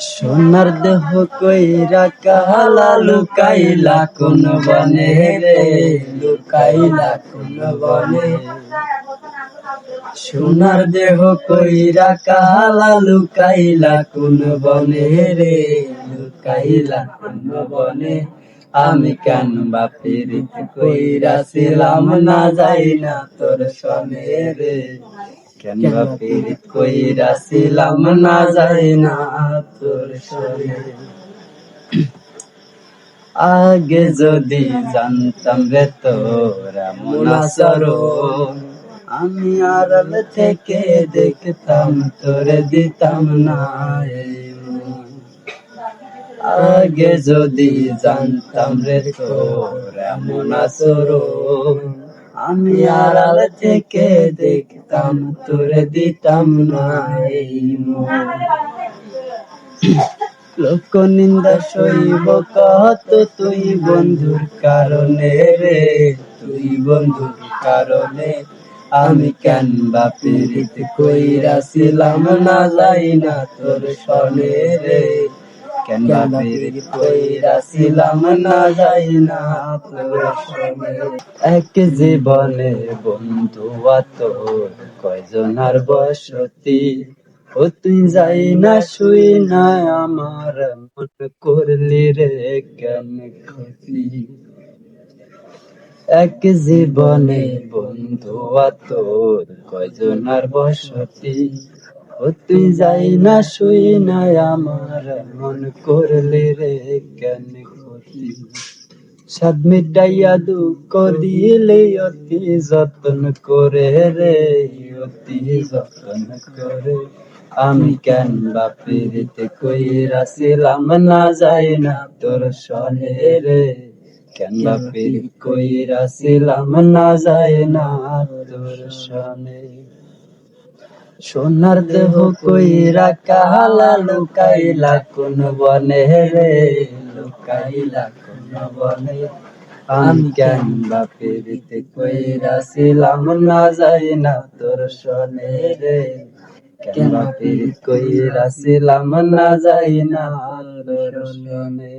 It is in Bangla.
সোনার দেহ কইরা কালা লুকাইলা, কোন বনে রে? লুকাইলা, কোন বনে? সোনার দেহ কইরা কালা লুকাইলা, কোন বনে রে? লুকাইলা, কোন বনে? আমি কেন বাপের কইরা ছিলাম, না যাই না তোর সনে রে। কেন বাপের কইরা ছিলাম না যাই না তোর সনে আগে যদি জানতাম রে তোরা মনাসরণ আমি আড়াল থেকে দেখতাম তোরে দিতাম না আগে যদি জানতাম রে তোর এমন আচরণ আমি আড়াল থেকে দেখতাম, তোরে দিতাম না এই। লোক নিন্দা সইব কত তুই বন্ধুর কারণে রে, তুই বন্ধুর কারণে আমি কেন বাপিরিত কইরাছিলাম না যাই না তোর সনে রে কেন বাপিরিত না যাই না এক জীবনে বন্ধু তোর কয়জনার বসতি ও তুই যাই না শুই না আমার মন করলি রে কেন ক্ষতি? এক জীবনে বন্ধু তোর কয়জনার বসতি ও যাই না শুই না আমার, মন করলে রে কেন ক্ষতি? সাদ মিটাইয়া দুঃখ দিলে অতি যত্ন করে রে, অতি যত্ন করে। আমি কেন বাপিরিতে কইরাছিলাম না যাই না তোর সনে রে? কেন বাপির কইরাছিলাম না যাই না তোর সনে? সোনার দেহ কইরা কালা লুকাইলা, কোন বনে রে? লুকাইলা কোন বনে? আমি কেন বাপিরিতে কইরাছিলাম না যাই না তোর সনে রে। কেন বাপির কইরাছিলাম না যাই না তোর সনে